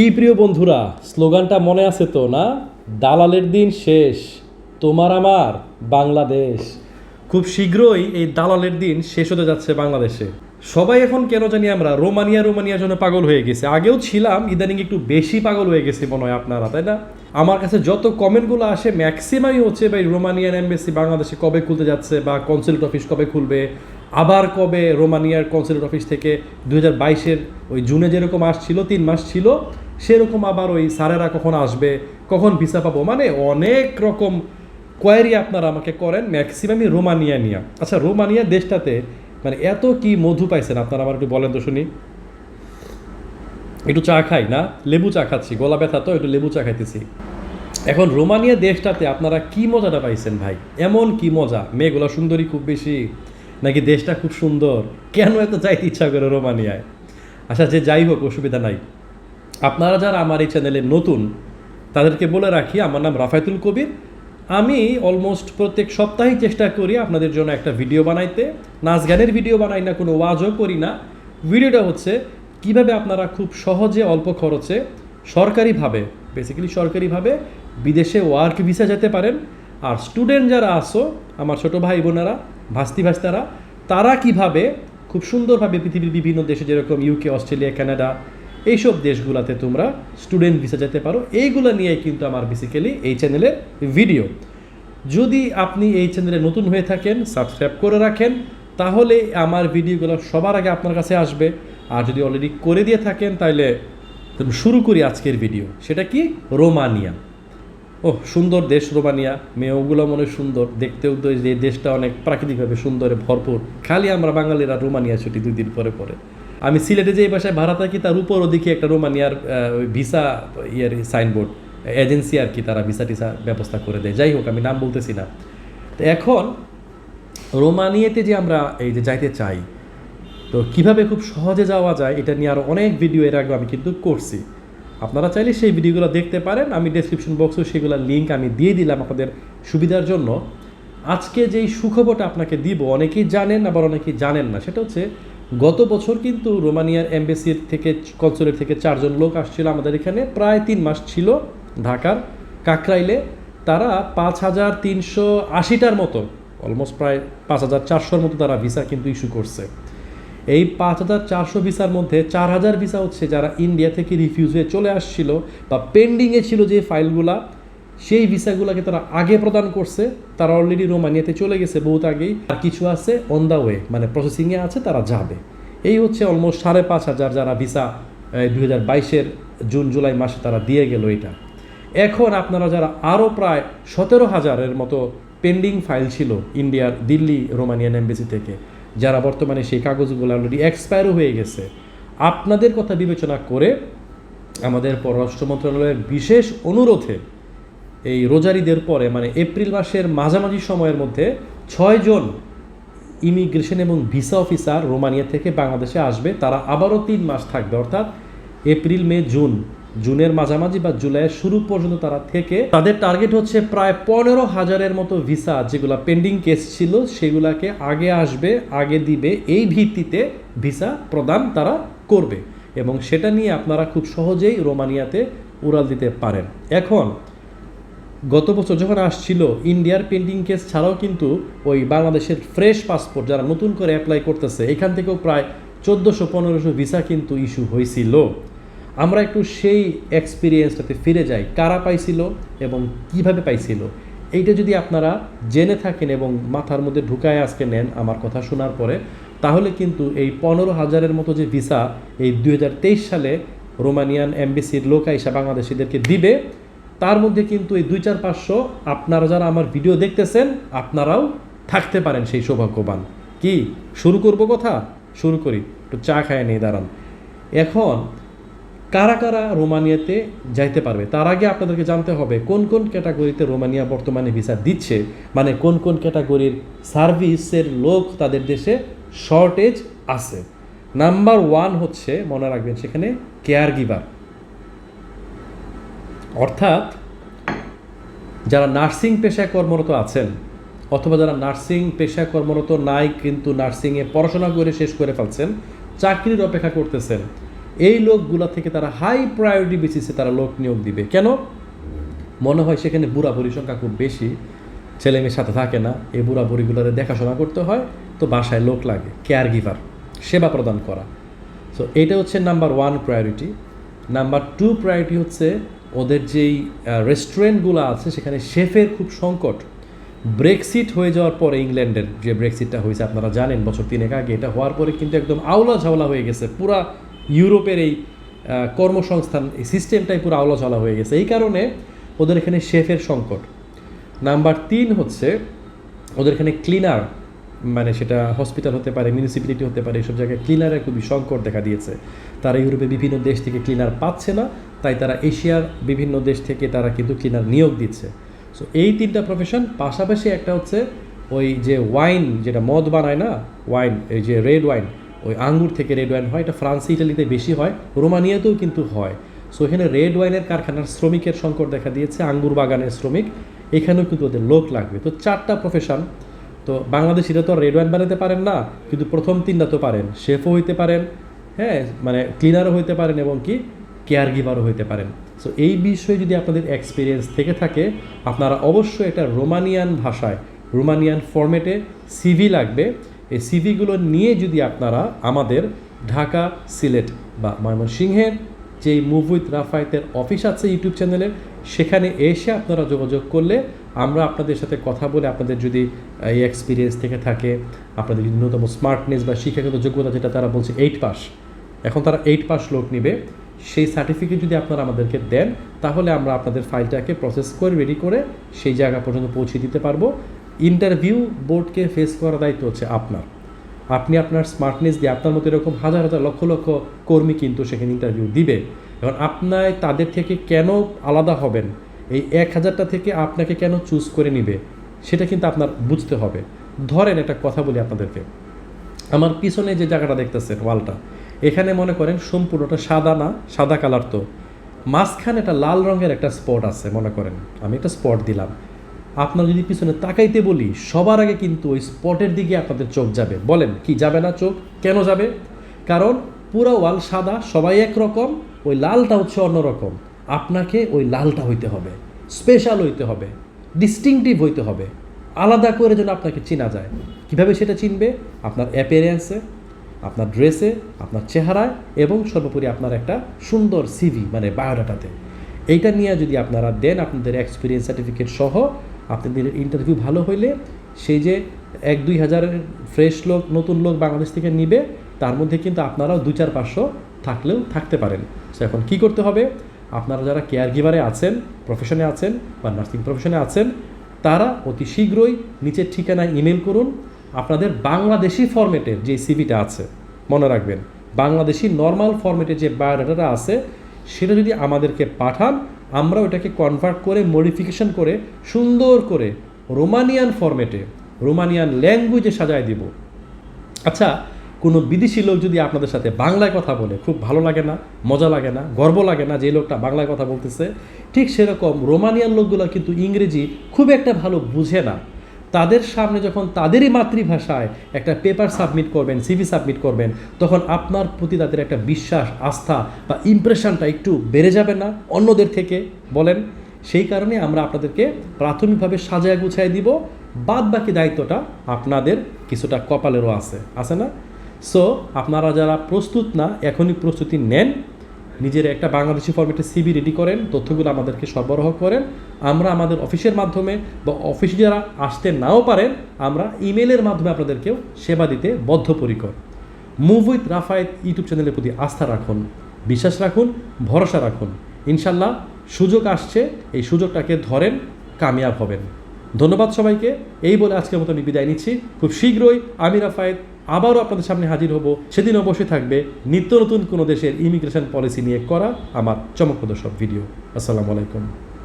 কি প্রিয় বন্ধুরা, স্লোগানটা মনে আছে তো না? দালালের দিন শেষ, তোমার আমার বাংলাদেশ। খুব শীঘ্রই এই দালালের দিন শেষ হতে যাচ্ছে বাংলাদেশে। সবাই এখন কেন জানি আমরা রোমানিয়া রোমানিয়ার জন্য পাগল হয়ে গেছে। আগেও ছিলাম, ইদানিং একটু বেশি পাগল হয়ে গেছে মনে হয় আপনারা, তাই না? আমার কাছে যত কমেন্টগুলো আসে, ম্যাক্সিমামই হচ্ছে ভাই রোমানিয়ান এমবেসি বাংলাদেশে কবে খুলতে যাচ্ছে বা কনসুলেট অফিস কবে খুলবে, আবার কবে রোমানিয়ার কনসুলেট অফিস থেকে দু হাজার বাইশের ওই জুনে যেরকম আসছিল, তিন মাস ছিল সেরকম আবার ওই স্যারেরা কখন আসবে, কখন ভিসা পাবো? মানে অনেক রকম কোয়ারি আপনারা আমাকে করেন ম্যাক্সিমামই রোমানিয়া নিয়ে। আচ্ছা রোমানিয়া দেশটাতে মানে এত কি মধু পাইছেন? আপনারা আমার একটু বলেন তো শুনি। একটু চা খাই না? লেবু চা খাচ্ছি, গলা ব্যথা তো, একটু লেবু চা খাইতেছি। এখন রোমানিয়া দেশটাতে আপনারা কি মজাটা পাইছেন ভাই? এমন কি মজা? মেয়েগুলো সুন্দরী খুব বেশি, নাকি দেশটা খুব সুন্দর? কেন এত যাইতে ইচ্ছা করে রোমানিয়ায়? আচ্ছা যে যাই হোক, অসুবিধা নাই। আপনারা যারা আমার এই চ্যানেলে নতুন, তাদেরকে বলে রাখি, আমার নাম রাফায়তুল কবির। আমি অলমোস্ট প্রত্যেক সপ্তাহেই চেষ্টা করি আপনাদের জন্য একটা ভিডিও বানাইতে। নাচ গানের ভিডিও বানাই না, কোনো ওয়াজও করি না। ভিডিওটা হচ্ছে, কীভাবে আপনারা খুব সহজে, অল্প খরচে, সরকারিভাবে বেসিক্যালি সরকারিভাবে বিদেশে ওয়ার্ক ভিসা যেতে পারেন। আর স্টুডেন্ট যারা আসো আমার ছোট ভাই বোনেরা, ভাস্তি ভাস্তারা, তারা কীভাবে খুব সুন্দরভাবে পৃথিবীর বিভিন্ন দেশে যেরকম ইউকে অস্ট্রেলিয়া কানাডা এইসব দেশগুলোতে তোমরা স্টুডেন্ট ভিসা যেতে পারো। এইগুলো নিয়ে কিন্তু আমার বেসিক্যালি এই চ্যানেলের ভিডিও যদি আপনি এই চ্যানেলে নতুন হয়ে থাকেন সাবস্ক্রাইব করে রাখেন, তাহলে আমার ভিডিওগুলো সবার আগে আপনার কাছে আসবে। আর যদি অলরেডি করে দিয়ে থাকেন তাহলে শুরু করি আজকের ভিডিও সেটা কি? রোমানিয়া। ও সুন্দর দেশ রোমানিয়া। মেয়েগুলো মনে সুন্দর। দেখতেও তো যে দেশটা অনেক প্রাকৃতিকভাবে সুন্দরে, ভরপুর। খালি আমরা বাঙালিরা রোমানিয়া ছুটি দুই দিন পরে পরে। আমি সিলেটে যে বাসায় ভাড়া থাকি, তার উপরও দেখি একটা রোমানিয়ার ভিসা ইয়ের সাইনবোর্ড, এজেন্সি আর কি তারা ভিসা টিসা ব্যবস্থা করে দেয়। যাই হোক, আমি নাম বলতেছি না। তো এখন রোমানিয়াতে যে আমরা এই যে যাইতে চাই, তো কীভাবে খুব সহজে যাওয়া যায় এটা নিয়ে আরও অনেক ভিডিও এর আগে আমি কিন্তু করছি। আপনারা চাইলে সেই ভিডিওগুলো দেখতে পারেন। আমি ডেসক্রিপশন বক্সেও সেগুলোর লিঙ্ক আমি দিয়ে দিলাম আপনাদের সুবিধার জন্য। আজকে যেই সুখবরটা আপনাকে দিব, অনেকেই জানেন আবার অনেকেই জানেন না, সেটা হচ্ছে গত বছর কিন্তু রোমানিয়ার এমবেসির থেকে কনসুলেট থেকে চারজন লোক আসছিল আমাদের এখানে। প্রায় তিন মাস ছিল ঢাকার কাকরাইলে। তারা পাঁচ হাজার তিনশো আশিটার মতো, অলমোস্ট প্রায় পাঁচ হাজার চারশোর মতো তারা ভিসা কিন্তু ইস্যু করছে। এই পাঁচ হাজার চারশো ভিসার মধ্যে চার হাজার ভিসা হচ্ছে যারা ইন্ডিয়া থেকে রিফিউজ হয়ে চলে আসছিল বা পেন্ডিংয়ে ছিল যে ফাইলগুলা সেই ভিসাগুলোকে তারা আগে প্রদান করছে, তারা অলরেডি রোমানিয়াতে চলে গেছে বহুত আগেই। আর কিছু আছে অন দ্য ওয়ে মানে প্রসেসিংয়ে আছে, তারা যাবে। এই হচ্ছে অলমোস্ট সাড়ে পাঁচ হাজার যারা ভিসা দুই হাজার বাইশের জুন, জুলাই মাসে তারা দিয়ে গেল এটা। এখন আপনারা যারা আরও প্রায় সতেরো হাজারের মতো পেন্ডিং ফাইল ছিল ইন্ডিয়ার দিল্লি রোমানিয়ান এমবেসি থেকে, যারা বর্তমানে সেই কাগজগুলো অলরেডি এক্সপায়ারও হয়ে গেছে, আপনাদের কথা বিবেচনা করে আমাদের পররাষ্ট্র মন্ত্রণালয়ের বিশেষ অনুরোধে এই রোজারিদের পরে মানে এপ্রিল মাসের মাঝামাঝি সময়ের মধ্যে ছয়জন ইমিগ্রেশন এবং ভিসা অফিসার রোমানিয়া থেকে বাংলাদেশে আসবে। তারা আবারও তিন মাস থাকবে, অর্থাৎ এপ্রিল, মে, জুন। জুনের মাঝামাঝি বা জুলাইয়ের শুরু পর্যন্ত তারা থেকে তাদের টার্গেট হচ্ছে প্রায় পনেরো হাজারের মতো ভিসা, যেগুলো পেন্ডিং কেস ছিল, সেগুলাকে আগে আসবে, আগে দিবে। এই ভিত্তিতে ভিসা প্রদান তারা করবে এবং সেটা নিয়ে আপনারা খুব সহজেই রোমানিয়াতে উড়াল দিতে পারেন। এখন গত বছর যখন আসছিল, ইন্ডিয়ার পেন্ডিং কেস ছাড়াও কিন্তু ওই বাংলাদেশের ফ্রেশ পাসপোর্ট যারা নতুন করে অ্যাপ্লাই করতেছে, এখান থেকেও প্রায় চোদ্দোশো পনেরোশো ভিসা কিন্তু ইস্যু হয়েছিল। আমরা একটু সেই এক্সপিরিয়েন্সটাতে ফিরে যাই। কারা পাইছিল এবং কীভাবে পাইছিল? এইটা যদি আপনারা জেনে থাকেন এবং মাথার মধ্যে ঢুকায় আজকে নেন আমার কথা শোনার পরে, তাহলে কিন্তু এই পনেরো হাজারের মতো যে ভিসা এই দুই হাজার তেইশ সালে রোমানিয়ান এমবিসির লোক আইসা বাংলাদেশিদেরকে দিবে তার মধ্যে কিন্তু এই দুই চার পাঁচশো আপনারা যারা আমার ভিডিও দেখতেছেন, আপনারাও থাকতে পারেন সেই সৌভাগ্যবান। কি? শুরু করব কথা? শুরু করি। একটু চা খায় নিয়ে দাঁড়ান। এখন, কারা কারা রোমানিয়াতে যাইতে পারবে? তার আগে আপনাদেরকে জানতে হবে, কোন কোন ক্যাটাগরিতে রোমানিয়া বর্তমানে ভিসা দিচ্ছে? মানে কোন কোন ক্যাটাগরির সার্ভিসের লোক তাদের দেশে শর্টেজ আছে? নাম্বার ওয়ান হচ্ছে, মনে রাখবেন সেখানে কেয়ার গিভার অর্থাৎ যারা নার্সিং পেশায় কর্মরত আছেন অথবা যারা নার্সিং পেশায় কর্মরত নাই কিন্তু নার্সিংয়ে পড়াশোনা করে শেষ করে ফেলছেন, চাকরির অপেক্ষা করতেছেন, এই লোকগুলা থেকে তারা হাই প্রায়োরিটি বেসিসে তারা লোক নিয়োগ দিবে। কেন? মনে হয় সেখানে বুড়া বুড়ি সংখ্যা খুব বেশি ছেলে মেয়ের সাথে থাকে না, এই বুড়া বুড়িগুলোরে দেখাশোনা করতে হয়, তো বাসায় লোক লাগে কেয়ার গিভার সেবা প্রদান করা। সো এটা হচ্ছে number one priority number two priority হচ্ছে ওদের যেই রেস্টুরেন্টগুলো আছে, সেখানে শেফের খুব সংকট। ব্রেক্সিট হয়ে যাওয়ার পরে ইংল্যান্ডের যে ব্রেক্সিটটা হয়েছে, আপনারা জানেন, বছর তিনেক আগে এটা হওয়ার পরে কিন্তু একদম আওলা ঝাওলা হয়ে গেছে। পুরা ইউরোপের এই কর্মসংস্থান, এই সিস্টেমটাই পুরো আওলা ঝাওলা হয়ে গেছে। এই কারণে ওদের এখানে শেফের সংকট। নাম্বার তিন হচ্ছে, ওদের এখানে ক্লিনার মানে সেটা হসপিটাল হতে পারে মিউনিসিপ্যালিটি হতে পারে এইসব জায়গায় ক্লিনারের খুবই সংকট দেখা দিয়েছে। তারা ইউরোপে বিভিন্ন দেশ থেকে ক্লিনার পাচ্ছে না, তাই তারা এশিয়ার বিভিন্ন দেশ থেকে তারা কিন্তু ক্লিনার নিয়োগ দিচ্ছে। সো এই তিনটা প্রফেশন পাশাপাশি একটা হচ্ছে ওই যে ওয়াইন যেটা মদ বানায় না ওয়াইন এই যে রেড ওয়াইন ওই আঙ্গুর থেকে রেড ওয়াইন হয়, এটা ফ্রান্স, ইটালিতে বেশি হয়, রোমানিয়াতেও কিন্তু হয়। সো এখানে রেড ওয়াইনের কারখানার শ্রমিকের সংকট দেখা দিয়েছে, আঙ্গুর বাগানের শ্রমিক, এখানেও কিন্তু ওদের লোক লাগবে। তো চারটা প্রফেশন তো বাংলাদেশিরা তো রেড ওয়াইন বানাতে পারেন না, কিন্তু প্রথম তিনটা তো পারেন। শেফও হইতে পারেন হ্যাঁ মানে ক্লিনারও হইতে পারেন এবং কি কেয়ার গিভারও হইতে পারেন। সো এই বিষয়ে যদি আপনাদের এক্সপিরিয়েন্স থেকে থাকে, আপনারা অবশ্যই একটা রোমানিয়ান ভাষায় রোমানিয়ান ফরম্যাটে সিভি লাগবে। এই সিভিগুলো নিয়ে যদি আপনারা আমাদের ঢাকা সিলেট বা ময়মনসিংহের যেই মুভ উইথ রাফায়েতের অফিস আছে ইউটিউব চ্যানেলের সেখানে এসে আপনারা যোগাযোগ করলে আমরা আপনাদের সাথে কথা বলে আপনাদের যদি এই এক্সপিরিয়েন্স থেকে থাকে, আপনাদের যদি ন্যূনতম স্মার্টনেস বা শিক্ষাগত যোগ্যতা যেটা তারা বলছে এইট পাস এখন তারা এইট পাস লোক নেবে, সেই সার্টিফিকেট যদি আপনারা আমাদেরকে দেন, তাহলে আমরা আপনাদের ফাইলটাকে প্রসেস করে রেডি করে সেই জায়গা পর্যন্ত পৌঁছে দিতে পারব। ইন্টারভিউ বোর্ডকে ফেস করার দায়িত্ব হচ্ছে আপনার। আপনি আপনার স্মার্টনেস দিয়ে আপনার মতো এরকম হাজার হাজার লক্ষ লক্ষ কর্মী কিন্তু সেখানে ইন্টারভিউ দিবে। এখন আপনার তাদের থেকে কেন আলাদা হবেন? এই এক হাজারটা থেকে আপনাকে কেন চুজ করে নিবে? সেটা কিন্তু আপনার বুঝতে হবে। ধরেন একটা কথা বলি আপনাদেরকে। আমার পিছনে যে জায়গাটা দেখতেছেন, ওয়ালটা, এখানে মনে করেন সম্পূর্ণটা সাদা না, সাদা কালার তো। মাঝখানে একটা লাল রঙের একটা স্পট আছে, মনে করেন। আমি একটা স্পট দিলাম। আপনার যদি পিছনে তাকাইতে বলি, সবার আগে কিন্তু ওই স্পটের দিকে আপনাদের চোখ যাবে। বলেন, কি যাবে না চোখ? কেন যাবে? কারণ পুরো ওয়াল সাদা, সবাই একরকম ওই লালটা হচ্ছে অন্যরকম। আপনাকে ওই লালটা হইতে হবে স্পেশাল হইতে হবে ডিস্টিংটিভ হইতে হবে। আলাদা করে যেন আপনাকে চেনা যায়। কীভাবে সেটা চিনবে? আপনার অ্যাপিয়ারেন্সে আপনার ড্রেসে আপনার চেহারায় এবং সর্বোপরি আপনার একটা সুন্দর সিভি মানে বায়োডাটাতে। এইটা নিয়ে যদি আপনারা দেন আপনাদের এক্সপিরিয়েন্স সার্টিফিকেট সহ, আপনাদের ইন্টারভিউ ভালো হইলে সেই যে এক দুই হাজারের ফ্রেশ লোক, নতুন লোক বাংলাদেশ থেকে নিবে, তার মধ্যে কিন্তু আপনারাও দু চার পাঁচশো থাকলেও থাকতে পারেন। সো এখন কী করতে হবে? আপনারা যারা কেয়ার গিভারে আছেন প্রফেশনে আছেন বা নার্সিং প্রফেশনে আছেন, তারা অতি শীঘ্রই নিচের ঠিকানায় ইমেল করুন। আপনাদের বাংলাদেশি ফরম্যাটের যে সিভিটা আছে, মনে রাখবেন, বাংলাদেশি নর্মাল ফরম্যাটে যে বায়োডাটাটা আছে, সেটা যদি আমাদেরকে পাঠান আমরা ওটাকে কনভার্ট করে মডিফিকেশন করে, সুন্দর করে রোমানিয়ান ফরম্যাটে রোমানিয়ান ল্যাঙ্গুয়েজে সাজায় দিব। আচ্ছা কোনো বিদেশি লোক যদি আপনাদের সাথে বাংলায় কথা বলে, খুব ভালো লাগে না, মজা লাগে না, গর্ব লাগে না যে লোকটা বাংলায় কথা বলতেছে, ঠিক সেরকম রোমানিয়ান লোকগুলো কিন্তু ইংরেজি খুব একটা ভালো বুঝে না। তাদের সামনে যখন তাদেরই মাতৃভাষায় একটা পেপার সাবমিট করবেন, সিভি সাবমিট করবেন, তখন আপনার প্রতি তাদের একটা বিশ্বাস, আস্থা বা ইমপ্রেশনটা একটু বেড়ে যাবে না অন্যদের থেকে বলেন? সেই কারণে আমরা আপনাদেরকে প্রাথমিকভাবে সাজায় গুছায় দিব বাদ বাকি দায়িত্বটা আপনাদের কিছুটা কপালেরও আছে। আছে না? সো আপনারা যারা প্রস্তুত না, এখনই প্রস্তুতি নেন। নিজের একটা বাংলাদেশি ফর্মেটে সিবি রেডি করেন, তথ্যগুলো আমাদেরকে সরবরাহ করেন। আমরা আমাদের অফিসের মাধ্যমে বা অফিসে যারা আসতে নাও পারেন, আমরা ইমেলের মাধ্যমে আপনাদেরকেও সেবা দিতে বদ্ধপরিকর। মুভ উইথ রাফায়েত ইউটিউব চ্যানেলের প্রতি আস্থা রাখুন, বিশ্বাস রাখুন, ভরসা রাখুন। ইনশাল্লাহ সুযোগ আসছে, এই সুযোগটাকে ধরেন, কামিয়াব হবেন। ধন্যবাদ সবাইকে, এই বলে আজকের মতো আমি বিদায় নিচ্ছি। খুব শীঘ্রই আমি, রাফায়েত আবারও আপনাদের সামনে হাজির হব। সেদিন অবশ্যই থাকবে নিত্য নতুন কোনো দেশের ইমিগ্রেশন পলিসি নিয়ে করা আমার চমকপ্রদ সব ভিডিও আসসালামু আলাইকুম।